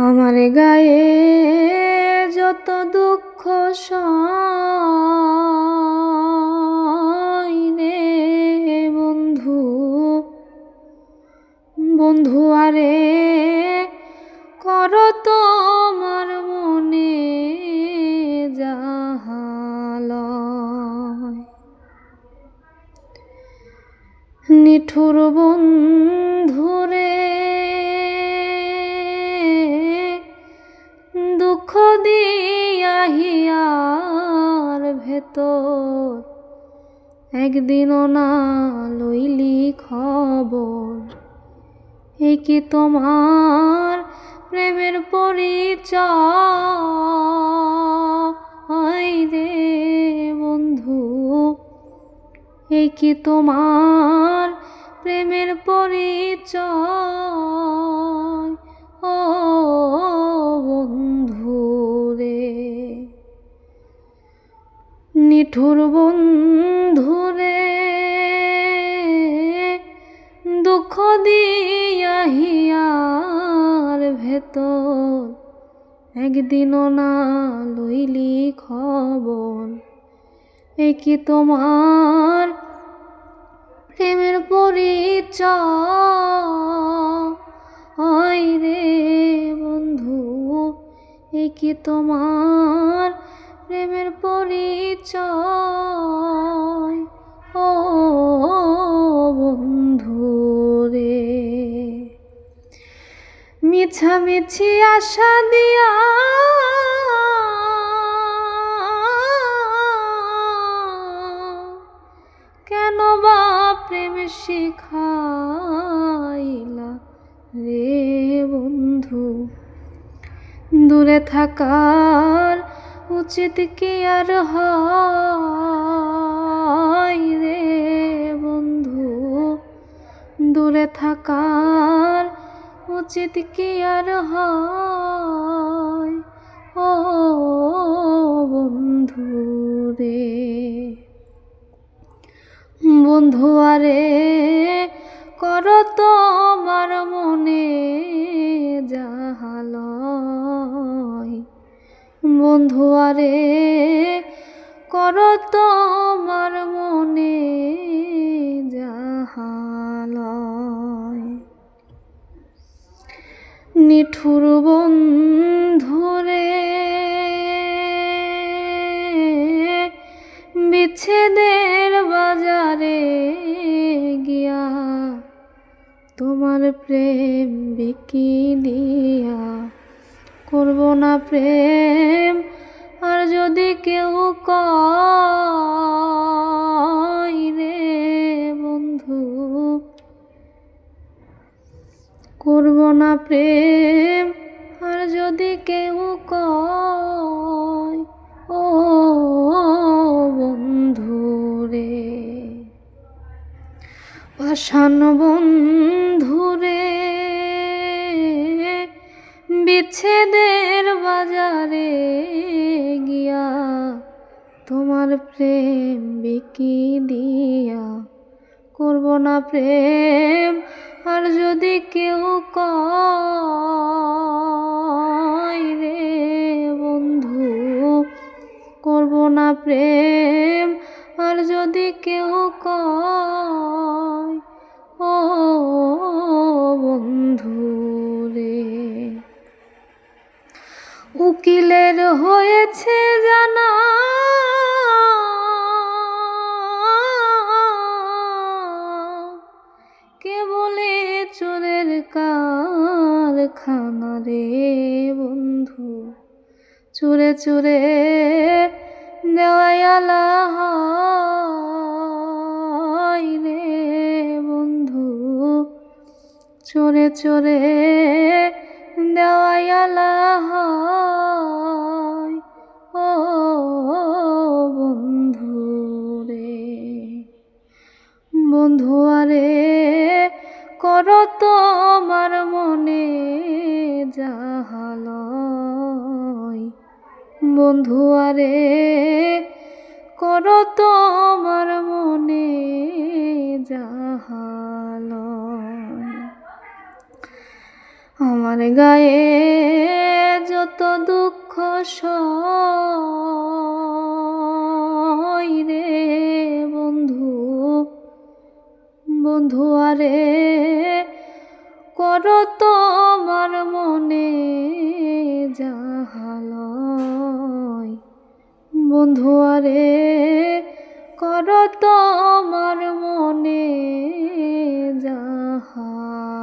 আমার গায়ে যত দুঃখ রে বন্ধু। বন্ধু আরে কর তোমার মনে যাহালয় নিঠুর বন্ধুরে দুঃখ দিয়াহিয়ার ভেতর, একদিনও না লইলি খবর। এই কি তোমার প্রেমের পরিচয় রে বন্ধু? এই কি তোমার প্রেমের পরিচয়? ও নিঠুর বন্ধু রে, দুঃখ দিয়াহিয়ার ভেতর একদিনও না লইলি খবর। এ কি তোমার প্রেমের পরিচয়? রে বন্ধু, এ কি তোমার প্রেমের পরিচয়। ও বন্ধু রে। মিছামিছি আশা দিয়া কেন বা প্রেম শিখাইলা রে বন্ধু? দূরে থাকার উচিত কি আর হয় রে বন্ধু। দূরে থাকার উচিত কি আর হয়, ও বন্ধু রে। বন্ধু, আরে কর তোমার মনে যাহালয় বন্ধু আরে তোমার মনে যাহালয়। নিঠুর বন্ধুরে বিচ্ছেদের বাজারে গিয়া তোমার প্রেম বিকি দিয়া করব না প্রেম। আর যদি কেউ রে বন্ধু, করব না প্রেম। আর যদি কেউ কয়, ও বন্ধু রে পাষাণ বন্ধু রে বিচ্ছেদের বাজারে গিয়া তোমার প্রেম বিকি দিয়া করব না প্রেম, আর যদি কেউ রে বন্ধু, করব না প্রেম, আর যদি কেউ কয় উকিলের হয়েছে জানা। কে বলে চোরের কারখানা রে বন্ধু? চুরে চুরে দেওয়ালা রে বন্ধু। চোরে চোরে দেওয়ালা হয়। ও বন্ধু রে বন্ধু আরে, কর তোমার মনে যাহালয় বন্ধু আরে, কর তোমার মনে যাহালয় আমার গায়ে যত দুঃখ রে বন্ধু বন্ধু আরে কর তোমার মনে যাহালয় বন্ধু আরে কর তোমার মনে যাহালয়